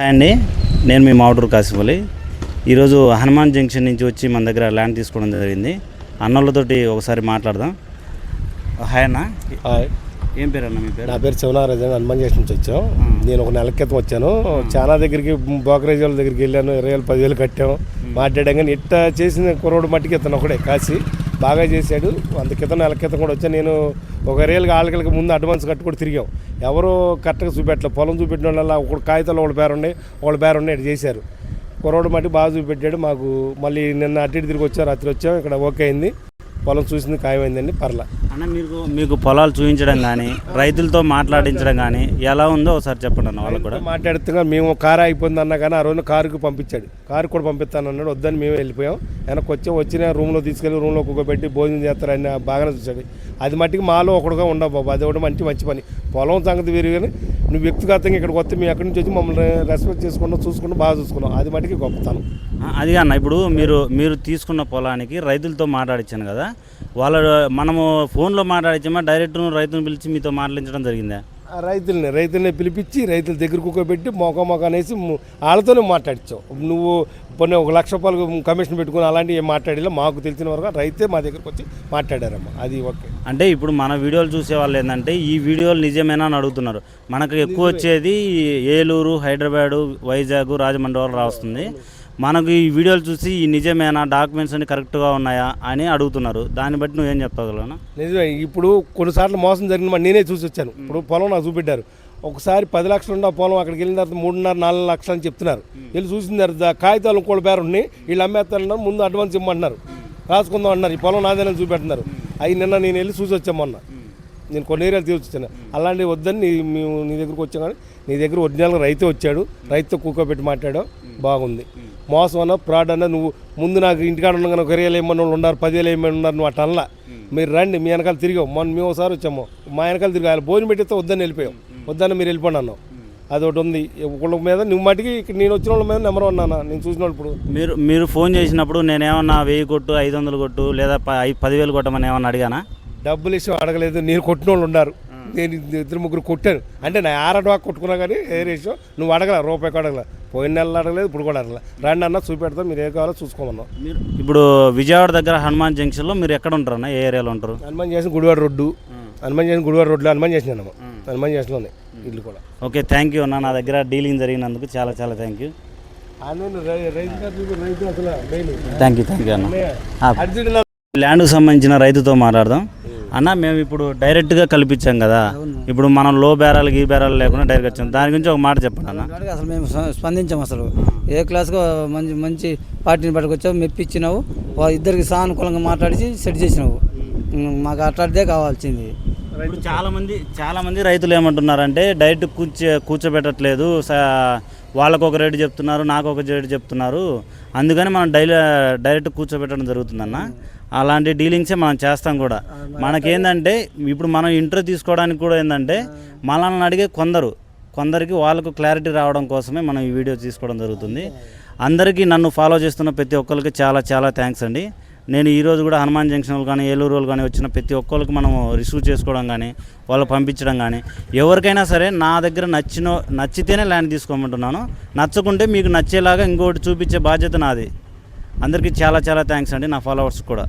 Hi అండి. నేను మీ మావుటూరు కాసిపల్లి ఈరోజు హనుమాన్ జంక్షన్ నుంచి వచ్చి మన దగ్గర ల్యాండ్ తీసుకోవడం జరిగింది. అన్నోళ్ళతోటి ఒకసారి మాట్లాడదాం. హాయ్ అన్న. హాయ్. ఏం పేరు అన్న మీ పేరు? నా పేరు శివనారాజు హనుమాన్ చేసి నుంచి వచ్చాం. నేను ఒక నెల క్రితం వచ్చాను. చాలా దగ్గరికి బ్రోకరేజ్ వాళ్ళ దగ్గరికి వెళ్ళాను. ఇరవై వేలు పదివేలు కట్టాం. మాట్లాడాం. కానీ ఇట్ట చేసిన కుర్రోడు మట్టికి ఇతను ఒకడే. కాసి బాగా చేశాడు. అంత క్రితం నెల క్రితం కూడా వచ్చాను. నేను ఒక రేలుగా ఆళ్ళకి ముందు అడ్వాన్స్ కట్టి కూడా తిరిగాం. ఎవరు కరెక్ట్గా చూపెట్టలేదు పొలం చూపెట్టిన వాళ్ళ ఒకడు కాగితాలు ఒకటి పేరు ఉండే ఒకటి పేరు ఉన్నాయి ఇటు చేశారు. కురవడం మట్టి బాగా చూపెట్టాడు. మాకు మళ్ళీ నిన్న అటు ఇటు తిరిగి వచ్చారు రాత్రి వచ్చాం ఇక్కడ ఓకే అయింది. పొలం చూసింది ఖాయమైందండి పర్లా. అన్న మీకు మీకు పొలాలు చూపించడం కానీ రైతులతో మాట్లాడించడం కానీ ఎలా ఉందో ఒకసారి చెప్పండి అన్న వాళ్ళకు కూడా. మాట్లాడుతున్నా మేము కారు అయిపోయింది అన్నా కానీ ఆ రోజు కారుకి పంపించాడు. కారు కూడా పంపిస్తాను అన్నాడు వద్దని మేము వెళ్ళిపోయాం. వెనక్కి వచ్చి వచ్చిన రూమ్లో తీసుకెళ్ళి రూమ్లో కుక్కబెట్టి భోజనం చేస్తారని బాగానే చూశాడు అది మట్టికి మాలో ఒకడుగా ఉండవు బాబు అది ఒకటి మంచి మంచి పని. పొలం సంగతి వేరు కానీ నువ్వు వ్యక్తిగతంగా ఇక్కడికి వస్తే మేము ఎక్కడి నుంచి వచ్చి మమ్మల్ని రెస్పెక్ట్ చేసుకుంటాం చూసుకుంటాం బాగా చూసుకున్నాం. అది మటుకి గొప్పతనం. అది అన్న ఇప్పుడు మీరు మీరు తీసుకున్న పొలానికి రైతులతో మాట్లాడించాను కదా వాళ్ళ మనము ఫోన్లో మాట్లాడించామా డైరెక్ట్ రైతును పిలిచి మీతో మాట్లాడించడం జరిగిందా? రైతుల్ని రైతుల్ని పిలిపించి రైతుల దగ్గర కుక్కబెట్టి మొక మొక అనేసి వాళ్ళతోనే మాట్లాడించావు నువ్వు కొన్ని ఒక లక్ష రూపాయలు కమిషన్ పెట్టుకుని అలాంటివి ఏం మాట్లాడలే మాకు తెలిసిన వరకు రైతే మా దగ్గరకు వచ్చి మాట్లాడారమ్మా. అది ఓకే. అంటే ఇప్పుడు మన వీడియోలు చూసే వాళ్ళు ఏంటంటే ఈ వీడియోలు నిజమేనా అని అడుగుతున్నారు. మనకు ఎక్కువ వచ్చేది ఏలూరు హైదరాబాదు వైజాగ్ రాజమండ్రి వాళ్ళు రాస్తుంది. మనకు ఈ వీడియోలు చూసి ఈ నిజమేనా? డాక్యుమెంట్స్ అన్ని కరెక్ట్గా ఉన్నాయా? అని అడుగుతున్నారు. దాన్ని బట్టి నువ్వేం చెప్పగలనా నిజమే. ఇప్పుడు కొన్నిసార్లు మోసం జరిగింది మరి నేనే చూసి వచ్చాను. ఇప్పుడు పొలం నాకు చూపెట్టారు. ఒకసారి పది లక్షలు ఉన్న పొలం అక్కడికి వెళ్ళిన తర్వాత మూడున్నర నాలుగు లక్షలు అని చెప్తున్నారు. వీళ్ళు చూసిన తర్వాత కాగితాలు ఇంకోటి పేరు ఉన్నాయి. వీళ్ళు అమ్మేస్తారన్నారు. ముందు అడ్వాన్స్ ఇమ్మంటున్నారు. రాసుకుందాం అన్నారు. ఈ పొలం నాదేనని చూపెడుతున్నారు. అవి నిన్న నేను వెళ్ళి చూసి వచ్చాం మొన్న. నేను కొన్ని ఏరియాలు తీసి వచ్చాను. అలాంటివి వద్దని నీ మేము నీ దగ్గరకు వచ్చాం కానీ నీ దగ్గర ఒరిజినల్గా రైతే వచ్చాడు. రైతుతో కూకోబెట్టి మాట్లాడావు. బాగుంది. మోసం అన్న ఫ్రాడ్ అన్న నువ్వు ముందు నాకు ఇంటికాడ ఉన్న ఒక వేలు ఏమన్నా వాళ్ళు ఉన్నారు పదివేలు ఏమన్నా ఉన్నారు నువ్వు అట్లా అనలా. మీరు రండి మీ వెనకాల తిరిగాం మొన్న మేము ఒకసారి వచ్చాము. మా వెనకాల తిరిగి ఆయన భోజనం పెట్టితే వద్దని వెళ్ళిపోయాం వద్దని మీరు వెళ్ళిపోండి అన్నాం అదొకటి ఉంది. ఒకళ్ళ మీద నువ్వు మటుకి నేను వచ్చిన వాళ్ళ మీద నెంబర్ వన్ అన్న. నేను చూసిన వాళ్ళు ఇప్పుడు. మీరు మీరు ఫోన్ చేసినప్పుడు నేనేమన్నా వెయ్యి కొట్టు ఐదు వందలు కొట్టు లేదా పదివేలు కొట్టమని ఏమన్నా అడిగానా? డబ్బులు ఇష్టం అడగలేదు. నేను కొట్టిన వాళ్ళు ఉన్నారు. నేను ఇద్దరు ముగ్గురు కొట్టాను. అంటే నా ఆరడవా కొట్టుకున్నా కానీ ఏ రేషియో నువ్వు అడగల రూపాయి కూడా అడగల. పోయిన నెలలో అడగలేదు ఇప్పుడు కూడా అడగల. రండి అన్న చూపెడతాం మీరు ఏ కావాలో చూసుకోమన్నాం. మీరు ఇప్పుడు విజయవాడ దగ్గర హనుమాన్ జంక్షన్లో మీరు ఎక్కడ ఉంటారన్న ఏ ఏరియాలో ఉంటారు? హనుమాన్ చేసిన గుడివాడ రోడ్డు హనుమాన్ చేసిన గుడివాడ రోడ్లో హనుమాన్ చేసినాము హనుమాన్ చేసినలోనే ఇల్లు కూడా. ఓకే థ్యాంక్ యూ అన్న నా దగ్గర డీలింగ్ జరిగినందుకు చాలా చాలా thank you. Thank you thank you అన్న. ల్యాండ్కు సంబంధించిన రైతుతో మాట్లాడదాం. అన్న మేము ఇప్పుడు డైరెక్ట్గా కల్పించాం కదా. ఇప్పుడు మనం లో బేరాలు గీ బేరాలు లేకుండా డైరెక్ట్ వచ్చాం. దాని గురించి ఒక మాట చెప్పండి అన్న. అసలు మేము స్ప- స్పందించాం అసలు. ఏ క్లాస్గా మంచి మంచి పార్టీని పట్టుకొచ్చావు మెప్పించినావు ఇద్దరికి సానుకూలంగా మాట్లాడి సెట్ చేసినావు. మాకు అట్లాంటిదే కావాల్సింది. ఇప్పుడు చాలా మంది చాలా మంది రైతులు ఏమంటున్నారంటే డైరెక్ట్ కూర్చో కూర్చోబెట్టట్లేదు స- వాళ్ళకు ఒక రేటు చెప్తున్నారు నాకు ఒక రేటు చెప్తున్నారు. అందుకని మనం డైలీ డైరెక్ట్ కూర్చోబెట్టడం జరుగుతుందన్న. అలాంటి డీలింగ్సే మనం చేస్తాం కూడా. మనకేందంటే ఇప్పుడు మనం ఇంటర్వ్యూ తీసుకోవడానికి కూడా ఏంటంటే మనల్ని అడిగే కొందరు కొందరికి వాళ్ళకు క్లారిటీ రావడం కోసమే మనం ఈ వీడియో తీసుకోవడం జరుగుతుంది. అందరికీ నన్ను ఫాలో చేస్తున్న ప్రతి ఒక్కరికి చాలా చాలా థ్యాంక్స్ అండి. నేను ఈరోజు కూడా హనుమాన్ జంక్షన్ వాళ్ళు కానీ ఏలూరు వాళ్ళు కానీ వచ్చిన ప్రతి ఒక్కరికి మనం రిసీవ్ చేసుకోవడం కానీ వాళ్ళు పంపించడం కానీ ఎవరికైనా సరే నా దగ్గర నచ్చిన నచ్చితేనే ల్యాండ్ తీసుకోమంటున్నాను. నచ్చకుంటే మీకు నచ్చేలాగా ఇంకోటి చూపించే బాధ్యత నాది. అందరికీ చాలా చాలా థ్యాంక్స్ అండి నా ఫాలోవర్స్ కూడా.